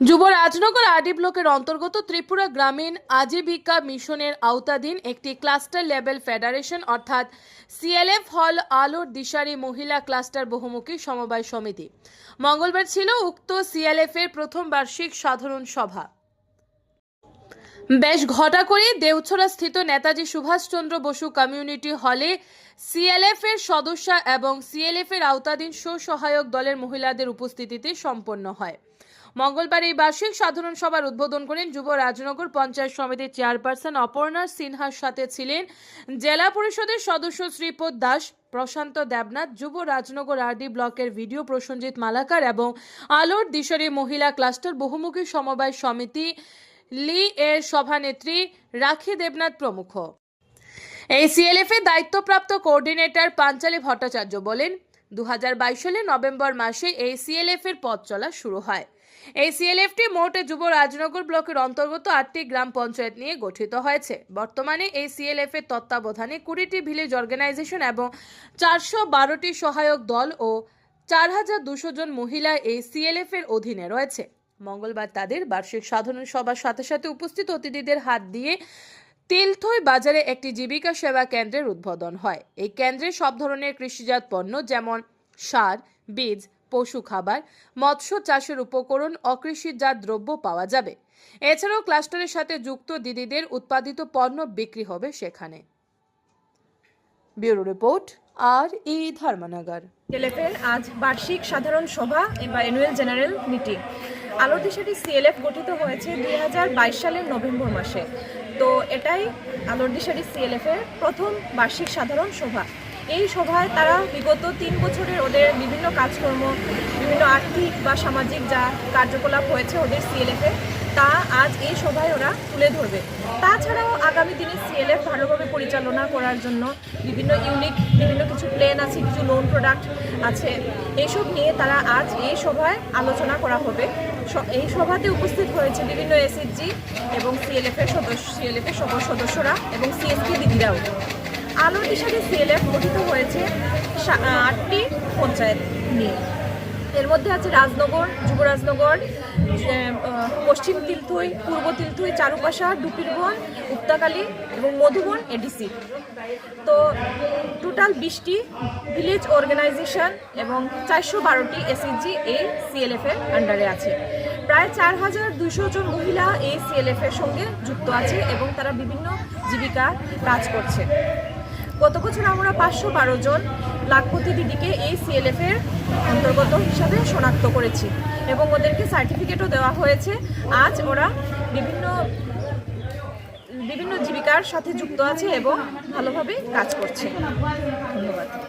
যুব রাজনগর আরডি ব্লকের অন্তর্গত ত্রিপুরা গ্রামীণ আজীবিকা মিশনের আওতাধীন একটি ক্লাস্টার লেভেল ফেডারেশন, অর্থাৎ সিএলএফ হল আলোর দিশারি মহিলা ক্লাস্টার বহুমুখী সমবায় সমিতি। মঙ্গলবার ছিল উক্ত সিএলএফ এর প্রথম বার্ষিক সাধারণ সভা। বেশ ঘটা করে দেউছড়া স্থিত নেতাজি সুভাষচন্দ্র বসু কমিউনিটি হলে সিএলএফ এর সদস্য এবং সিএলএফ এর আওতাধীন স্বসহায়ক দলের মহিলাদের উপস্থিতিতে সম্পন্ন হয়। মঙ্গলবার এই বার্ষিক সাধারণ সভার উদ্বোধন করেন যুব রাজনগর পঞ্চায়েত সমিতির চেয়ারপারসন অপর্ণা সিনহার সাথে ছিলেন জেলা পরিষদের সদস্য শ্রীপদ দাস, প্রশান্ত দেবনাথ, যুব রাজনগর আরডি ব্লকের ভিডিও প্রসঞ্জিৎ মালাকার এবং আলোর দিশারি মহিলা ক্লাস্টার বহুমুখী সমবায় সমিতি লি এর সভানেত্রী রাখি দেবনাথ প্রমুখ। এই সিএলএফ এর দায়িত্বপ্রাপ্ত কোঅর্ডিনেটর পাঞ্চালী ভট্টাচার্য বলেন দু সালের নভেম্বর মাসে এই সিএলএফ এর পথ চলা শুরু হয়। এই সিএলএফটি মোট যুব রাজনগর ব্লকের অন্তর্গত আটটি গ্রাম পঞ্চায়েত নিয়ে গঠিত হয়েছে। বর্তমানে এই সিএলএফ এর তত্ত্বাবধানে কুড়িটি ভিলেজ অর্গানাইজেশন এবং চারশো বারোটি সহায়ক দল ও চার হাজার দুশো জন মহিলা এই সিএলএফ এর অধীনে রয়েছে। মঙ্গলবার তাদের বার্ষিক সাধারণ সভার সাথে সাথে উপস্থিত অতিথিদের হাত দিয়ে তিলথই বাজারে একটি জীবিকা সেবা কেন্দ্রের উদ্বোধন হয়। এই কেন্দ্রে সব ধরনের কৃষিজাত পণ্য যেমন সার, বীজ, পশু খাবার, মৎস্য চাষের উপকরণ, অকৃষিজাত দ্রব্য পাওয়া যাবে। এছাড়াও ক্লাস্টারের সাথে যুক্ত দিদিদের উৎপাদিত পণ্য বিক্রি হবে সেখানে। ব্যুরো রিপোর্ট, আর ই ধর্মনগর। সিএলএফের আজ বার্ষিক সাধারণ সভা বা অ্যানুয়াল জেনারেল মিটিং আলোর দিশাটি সিএলএফ গঠিত হয়েছে দুই হাজার বাইশ সালের নভেম্বর মাসে। তো এটাই আলোর দিশাটি সিএলএফের প্রথম বার্ষিক সাধারণ সভা। এই সভায় তারা বিগত তিন বছরের ওদের বিভিন্ন কাজকর্ম, বিভিন্ন আর্থিক বা সামাজিক যা কার্যকলাপ হয়েছে ওদের সিএলএফে তা আজ এই সভায় ওরা তুলে ধরবে। তাছাড়াও আগামী দিনে সিএলএফ ভালোভাবে পরিচালনা করার জন্য বিভিন্ন ইউনিক বিভিন্ন কিছু প্ল্যান আছে, কিছু লোন প্রোডাক্ট আছে এইসব নিয়ে তারা আজ এই সভায় আলোচনা করা হবে। এই সভাতে উপস্থিত হয়েছে বিভিন্ন এসএসজি এবং সিএলএফের সদস্য সিএলএফের সকল সদস্যরা এবং সিএসকে দিদিরাও। আলোর দিশারি সিএলএফ গঠিত হয়েছে আটটি পঞ্চায়েত নিয়ে। এর মধ্যে আছে রাজনগর, যুবরাজনগর পশ্চিম তিলথই, পূর্ব তিলথই চারুপাশা ডুপিরবন উক্তাকালী এবং মধুবন, এডিসি। তো টোটাল বিশটি ভিলেজ অর্গানাইজেশন এবং চারশো বারোটি এসএসজি এই সিএলএফের আন্ডারে আছে। প্রায় চার হাজার দুশো জন মহিলা এই সিএলএফের সঙ্গে যুক্ত আছে এবং তারা বিভিন্ন জীবিকার কাজ করছে। গত বছর আমরা পাঁচশো বারো জন লাখপতি দিদিকে এই সিএলএফ এর অন্তর্গত হিসাবে শনাক্ত করেছি এবং ওদেরকে সার্টিফিকেটও দেওয়া হয়েছে। আজ ওরা বিভিন্ন বিভিন্ন জীবিকার সাথে যুক্ত আছে এবং ভালোভাবে কাজ করছে। ধন্যবাদ।